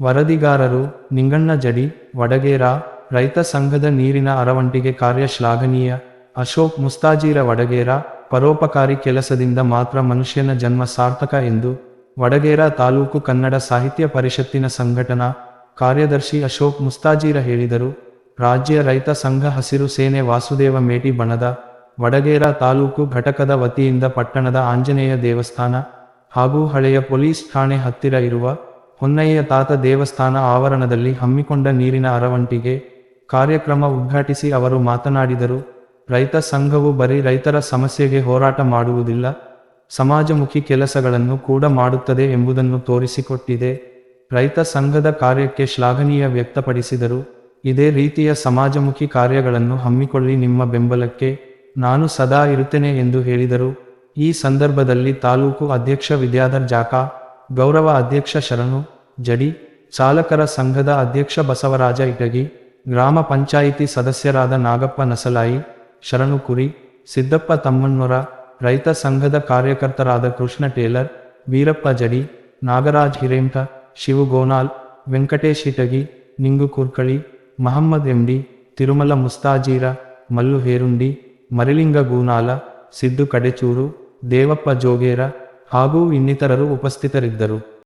ವರದಿಗಾರರು ನಿಂಗಣ್ಣ ಜಡಿ, ವಡಗೇರ, ರೈತ ಸಂಘದ ನೀರಿನ ಅರವಂಟಿಗೆ ಕಾರ್ಯ ಶ್ಲಾಘನೀಯ. ಅಶೋಕ್ ಮುಸ್ತಾಜೀರ ವಡಗೇರ, ಪರೋಪಕಾರಿ ಕೆಲಸದಿಂದ ಮಾತ್ರ ಮನುಷ್ಯನ ಜನ್ಮ ಸಾರ್ಥಕ ಎಂದು. ವಡಗೇರ ತಾಲೂಕು ಕನ್ನಡ ಸಾಹಿತ್ಯ ಪರಿಷತ್ತಿನ ಸಂಘಟನಾ ಕಾರ್ಯದರ್ಶಿ ಅಶೋಕ್ ಮುಸ್ತಾಜೀರ ಹೇಳಿದರು. ರಾಜ್ಯ ರೈತ ಸಂಘ ಹಸಿರು ಸೇನೆ ವಾಸುದೇವ ಮೇಟಿ ಬಣದ, ವಡಗೇರ ತಾಲೂಕು ಘಟಕದ ವತಿಯಿಂದ ಪಟ್ಟಣದ ಆಂಜನೇಯ ದೇವಸ್ಥಾನ ಹಾಗೂ ಹಳೆಯ ಪೊಲೀಸ್ ಠಾಣೆ ಹತ್ತಿರ ಇರುವ ಹೊನ್ನಯ್ಯ ತಾತ ದೇವಸ್ಥಾನ ಆವರಣದಲ್ಲಿ ಹಮ್ಮಿಕೊಂಡ ನೀರಿನ ಅರವಂಟಿಗೆ ಕಾರ್ಯಕ್ರಮ ಉದ್ಘಾಟಿಸಿ ಅವರು ಮಾತನಾಡಿದರು. ರೈತ ಸಂಘವು ಬರೀ ರೈತರ ಸಮಸ್ಯೆಗೆ ಹೋರಾಟ ಮಾಡುವುದಿಲ್ಲ. ಸಮಾಜಮುಖಿ ಕೆಲಸಗಳನ್ನು ಕೂಡ ಮಾಡುತ್ತದೆ ಎಂಬುದನ್ನು ತೋರಿಸಿಕೊಟ್ಟಿದೆ. ರೈತ ಸಂಘದ ಕಾರ್ಯಕ್ಕೆ ಶ್ಲಾಘನೀಯ ವ್ಯಕ್ತಪಡಿಸಿದರು. ಇದೇ ರೀತಿಯ ಸಮಾಜಮುಖಿ ಕಾರ್ಯಗಳನ್ನು ಹಮ್ಮಿಕೊಳ್ಳಿ ನಿಮ್ಮ ಬೆಂಬಲಕ್ಕೆ ನಾನು ಸದಾ ಇರುತ್ತೇನೆ ಎಂದು ಹೇಳಿದರು. ಈ ಸಂದರ್ಭದಲ್ಲಿ ತಾಲೂಕು ಅಧ್ಯಕ್ಷ ವಿದ್ಯಾಧರ್ ಜಾಕಾ ಗೌರವ ಅಧ್ಯಕ್ಷ ಶರಣು, ಜಡಿ ಚಾಲಕರ ಸಂಘದ ಅಧ್ಯಕ್ಷ ಬಸವರಾಜ ಇಟಗಿ, ಗ್ರಾಮ ಪಂಚಾಯಿತಿ ಸದಸ್ಯರಾದ ನಾಗಪ್ಪ ನಸಲಾಯಿ, ಶರಣು ಕುರಿ, ಸಿದ್ದಪ್ಪ ತಮ್ಮನ್ವರ ರೈತ ಸಂಘದ ಕಾರ್ಯಕರ್ತರಾದ ಕೃಷ್ಣ ಟೇಲರ್, ವೀರಪ್ಪ ಜಡಿ, ನಾಗರಾಜ್ ಹಿರೇಂಟ ಶಿವು ಗೋನಾಲ್, ವೆಂಕಟೇಶ್ ಇಟಗಿ, ನಿಂಗು ಕುರ್ಕಳಿ, ಮಹಮ್ಮದ್ ಎಂಡಿ, ತಿರುಮಲ ಮುಸ್ತಾಜೀರ, ಮಲ್ಲು ಹೇರುಂಡಿ, ಮರಿಲಿಂಗ ಗೂನಾಲ, ಸಿದ್ದು ಕಡೆಚೂರು, ದೇವಪ್ಪ ಜೋಗೇರ ಹಾಗೂ ಇನ್ನಿತರರು ಉಪಸ್ಥಿತರಿದ್ದರು.